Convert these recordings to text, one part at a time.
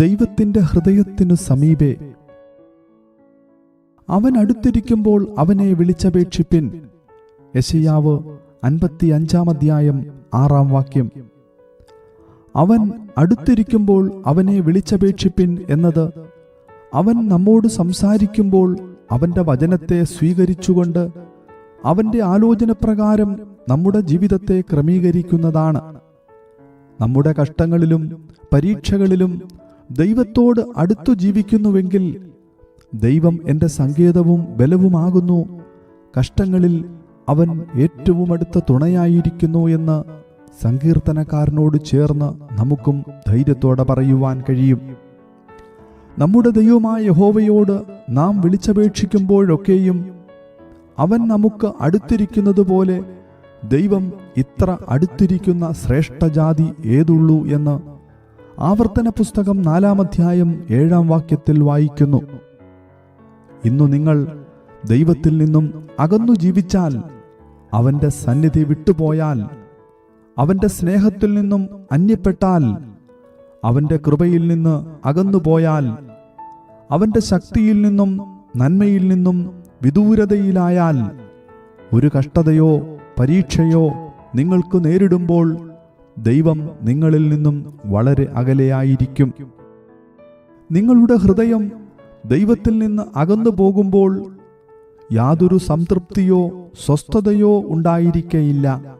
ദൈവത്തിന്റെ ഹൃദയത്തിനു സമീപേ. അവൻ അടുത്തിരിക്കുമ്പോൾ അവനെ വിളിച്ചപേക്ഷിപ്പിൻ. യശയാവ് അൻപത്തി അഞ്ചാം അധ്യായം ആറാം വാക്യം. അവൻ അടുത്തിരിക്കുമ്പോൾ അവനെ വിളിച്ചപേക്ഷിപ്പിൻ എന്നത് അവൻ നമ്മോട് സംസാരിക്കുമ്പോൾ അവന്റെ വചനത്തെ സ്വീകരിച്ചുകൊണ്ട് അവന്റെ ആലോചനപ്രകാരം നമ്മുടെ ജീവിതത്തെ ക്രമീകരിക്കുന്നതാണ്. നമ്മുടെ കഷ്ടങ്ങളിലും പരീക്ഷകളിലും ദൈവത്തോട് അടുത്തു ജീവിക്കുന്നുവെങ്കിൽ ദൈവം എന്റെ സങ്കേതവും ബലവുമാകുന്നു. കഷ്ടങ്ങളിൽ അവൻ ഏറ്റവും അടുത്ത തുണയായിരിക്കുന്നു എന്ന് സങ്കീർത്തനക്കാരനോട് ചേർന്ന് നമുക്കും ധൈര്യത്തോടെ പറയുവാൻ കഴിയും. നമ്മുടെ ദൈവമായ യഹോവയോട് നാം വിളിച്ചപേക്ഷിക്കുമ്പോഴൊക്കെയും അവൻ നമുക്ക് അടുത്തിരിക്കുന്നത് പോലെ ദൈവം ഇത്ര അടുത്തിരിക്കുന്ന ശ്രേഷ്ഠജാതി ഏതുള്ളൂ എന്ന് ആവർത്തന പുസ്തകം നാലാം അധ്യായം ഏഴാം വാക്യത്തിൽ വായിക്കുന്നു. ഇന്നു നിങ്ങൾ ദൈവത്തിൽ നിന്നും അകന്നു ജീവിച്ചാൽ അവന്റെ സന്നിധി വിട്ടുപോയാൽ അവന്റെ സ്നേഹത്തിൽ നിന്നും അന്യപ്പെട്ടാൽ അവന്റെ കൃപയിൽ നിന്ന് അകന്നുപോയാൽ അവന്റെ ശക്തിയിൽ നിന്നും നന്മയിൽ നിന്നും വിദൂരതയിലായാൽ ഒരു കഷ്ടതയോ പരീക്ഷയോ നിങ്ങൾക്ക് നേരിടുമ്പോൾ ദൈവം നിങ്ങളിൽ നിന്നും വളരെ അകലെയായിരിക്കും. നിങ്ങളുടെ ഹൃദയം ദൈവത്തിൽ നിന്ന് അകന്നു പോകുമ്പോൾ യാതൊരു സംതൃപ്തിയോ സ്വസ്ഥതയോ ഉണ്ടായിരിക്കയില്ല.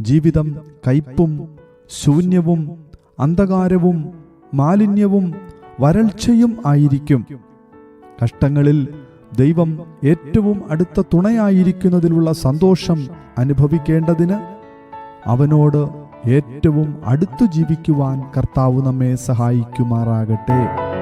ജീവിതം കയ്പും ശൂന്യവും അന്ധകാരവും മാലിന്യവും വരൾച്ചയും ആയിരിക്കും. കഷ്ടങ്ങളിൽ ദൈവം ഏറ്റവും അടുത്ത തുണയായിരിക്കുന്നതിലുള്ള സന്തോഷം അനുഭവിക്കേണ്ടതിന് അവനോട് ഏറ്റവും അടുത്തു ജീവിക്കുവാൻ കർത്താവ് നമ്മെ സഹായിക്കുമാറാകട്ടെ.